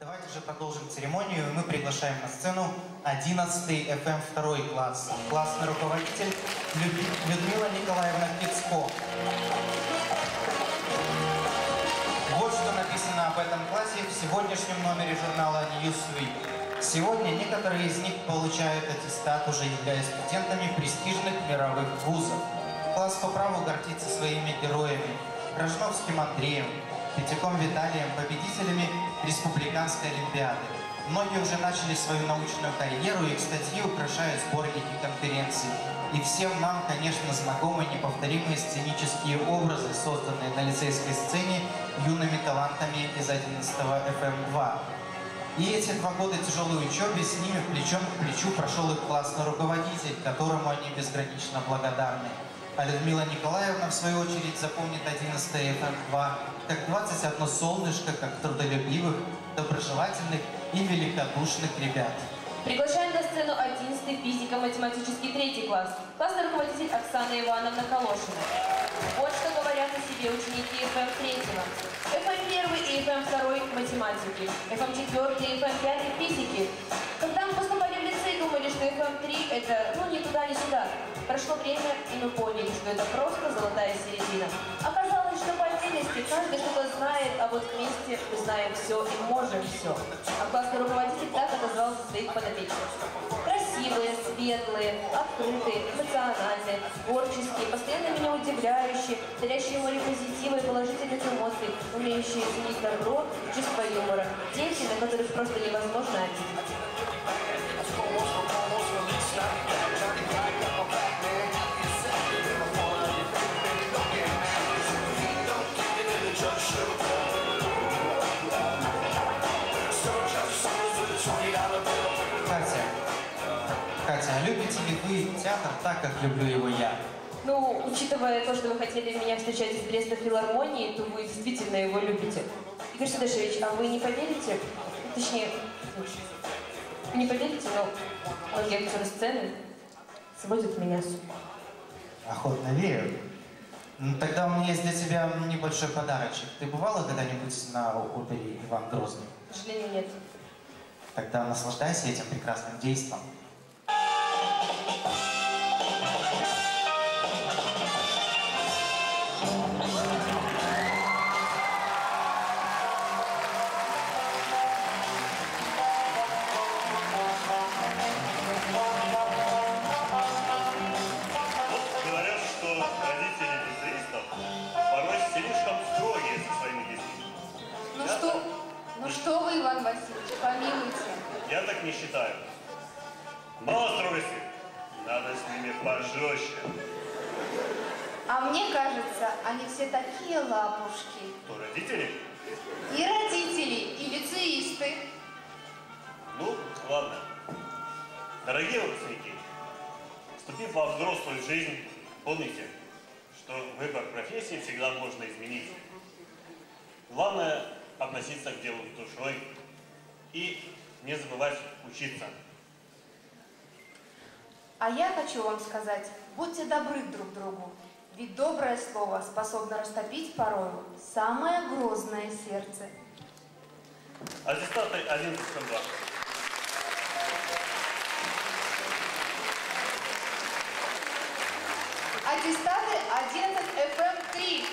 Давайте же продолжим церемонию. Мы приглашаем на сцену 11 FM 2 класс. Классный руководитель Лю- Людмила Николаевна Кицко. Вот что написано об этом классе в сегодняшнем номере журнала Newsweek. Сегодня некоторые из них получают аттестат, уже являясь студентами престижных мировых вузов. Класс по праву гордится своими героями. Рожновским Андреем, Пятяком Виталием, победителями Республиканской Олимпиады. Многие уже начали свою научную карьеру, их статьи украшают сборники конференций. И всем нам, конечно, знакомы неповторимые сценические образы, созданные на лицейской сцене юными талантами из 11 FM2. И эти два года тяжелой учебы с ними плечом к плечу прошел их классный руководитель, которому они безгранично благодарны. А Людмила Николаевна, в свою очередь, запомнит 11 FM2 как 21 солнышко, как трудолюбивых, доброжелательных и великодушных ребят. Приглашаем на сцену 11 физико-математический третий класс. Классный руководитель Оксана Ивановна Калошина. Вот что говорят о себе ученики ФМ 3 ФМ 1 и ФМ 2 математики, ФМ 4 и ФМ 5 физики. ФМ 3 это ну ни туда, ни сюда. Прошло время, и мы поняли, что это просто золотая середина. Оказалось, что по отдельности каждый что-то знает, а вот вместе мы знаем все и можем все. А классный руководитель так отозвал своих подопечных. Красивые, светлые, открытые, эмоциональные, творческие, постоянно меня удивляющие, дарящие море позитива и положительных эмоций, умеющие ценить добро, чувство юмора. Дети, на которых просто невозможно обидеть. Катя, Катя, а любите ли вы театр так, как люблю его я? Ну, учитывая то, что вы хотели меня встречать из Бреста филармонии, то вы действительно его любите. Игорь Садашевич, а вы не поверите? Точнее, вы не поверите, но актеры сцены сводят меня с ума. Охотно верю. Ну, тогда у меня есть для тебя небольшой подарочек. Ты бывала когда-нибудь на опере Иван Грозный? К сожалению, нет. Тогда наслаждайся этим прекрасным действом. Вот говорят, что родители лицеистов порой слишком строгие со своими детьми. Ну что, ну что вы, Иван Васильевич, помилуйте. Я так не считаю. Мало строгости. Надо с ними пожестче. А мне кажется, они все такие лапушки. То родители? И родители, и лицеисты. Ну, ладно. Дорогие выпускники, вступив во взрослую жизнь, помните, что выбор профессии всегда можно изменить. Главное относиться к делу с душой и не забывать учиться. А я хочу вам сказать, будьте добры друг другу. Ведь доброе слово способно растопить порою самое грозное сердце. Аттестаты 11 2. Аттестаты 11 FM 3.